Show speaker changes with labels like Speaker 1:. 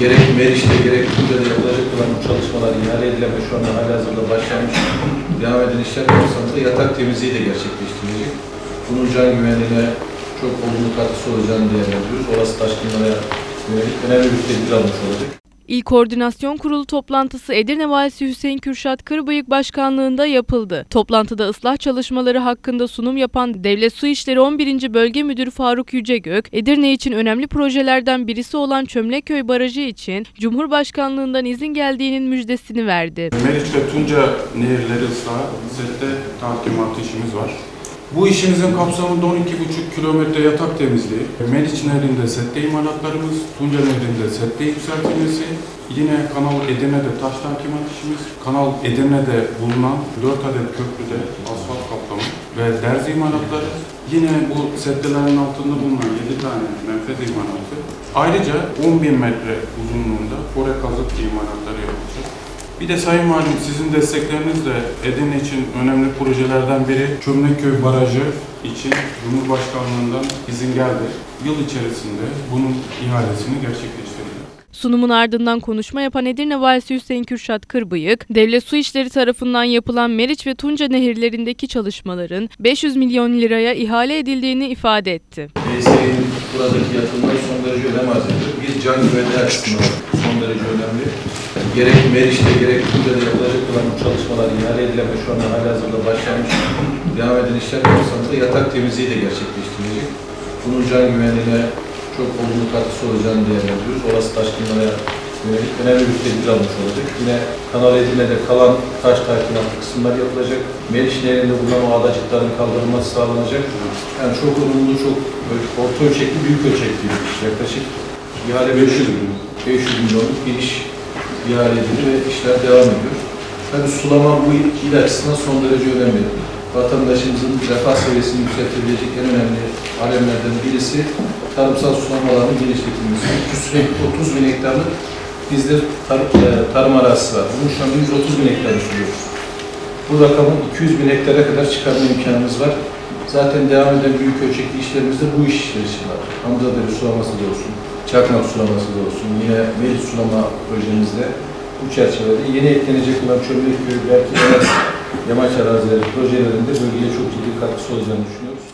Speaker 1: gerek Meriç'te gerek Tunca'da yapılacak olan bu çalışmalar ihale edilen ve şu anda halihazırda başlanmış devam eden işler kapsamında yatak temizliği de gerçekleştirilecek. Bunun can güvenliğine çok olumlu katkısı olacağını değerlendiriyoruz. Olası taşkınlara yönelik önemli bir tedbir almış olacak.
Speaker 2: İl Koordinasyon Kurulu toplantısı Edirne Valisi Hüseyin Kürşat Kırbıyık başkanlığında yapıldı. Toplantıda ıslah çalışmaları hakkında sunum yapan Devlet Su İşleri 11. Bölge Müdürü Faruk Yücegök, Edirne için önemli projelerden birisi olan Çömleköy Barajı için Cumhurbaşkanlığından izin geldiğinin müjdesini verdi.
Speaker 3: Meriç ve Tunca nehirleri ıslahı sette takimat işimiz var. Bu işimizin kapsamında 12,5 kilometre yatak temizliği, Meriç Nehri'nde sette imalatlarımız, Tunca Nehri'nde sette yükseltilmesi, yine Kanal Edirne'de taş takimat işimiz, Kanal Edirne'de bulunan 4 adet köprüde asfalt kaplama ve derz imalatları, yine bu settelerin altında bulunan 7 tane menfez imalatı, ayrıca 10.000 metre uzunluğunda fore kazık imalatları yapılacak. Bir de Sayın Valim sizin desteklerinizle Edirne için önemli projelerden biri Çömlekköy Barajı için Cumhurbaşkanlığından izin geldi. Yıl içerisinde bunun ihalesini gerçekleştireceğiz.
Speaker 2: Sunumun ardından konuşma yapan Edirne Valisi Hüseyin Kürşat Kırbıyık, Devlet Su İşleri tarafından yapılan Meriç ve Tunca nehirlerindeki çalışmaların 500 milyon liraya ihale edildiğini ifade etti.
Speaker 1: BSE'nin buradaki yatırımları son derece önem arz. Bir can güvenliği açısından son derece önemli. Gerek Meriç'te gerek Tunca'da yapılacak olan bu çalışmalar ihale edilen ve şu anda halihazırda başlanmış devam eden işler kapsamında yatak temizliği de gerçekleştirilecek. Bunun can güvenliğine çok olumlu katkısı olacağını değerlendiriyoruz. Olası taşkınlara yönelik önemli bir tedbir almış olacak. Yine Kanal Edirne'de kalan taş takimatlı kısımlar yapılacak. Meriç Nehri'nde bulunan o adacıkların kaldırılması sağlanacak. Yani çok olumlu, çok orta ölçekli, büyük ölçekli bir iş. Yaklaşık ihale 500 milyon, 500 milyonluk bir iş ihale edildi ve işler devam ediyor. Tabii sulama bu il açısından son derece önemli. Vatandaşımızın refah seviyesini yükseltebilecek en önemli alemlerden birisi tarımsal sulamaların genişletilmesi. 30 bin, 30 bin hektarlık bizde tar e, tarım arazisi var. Bunun şu anda 130 bin hektar sürüyoruz. Bu rakamın 200 bin hektara kadar çıkarma imkanımız var. Zaten devam eden büyük ölçekli işlerimizde bu iş işleri var. Hamzadere sulaması da olsun, Çakmak sulaması da olsun, yine meclis sulama projemizde bu çerçevede yeni eklenecek olan Çömlekköy, belki Enes, Yamaç arazileri projelerinde bölgeye çok ciddi katkısı olacağını düşünüyoruz.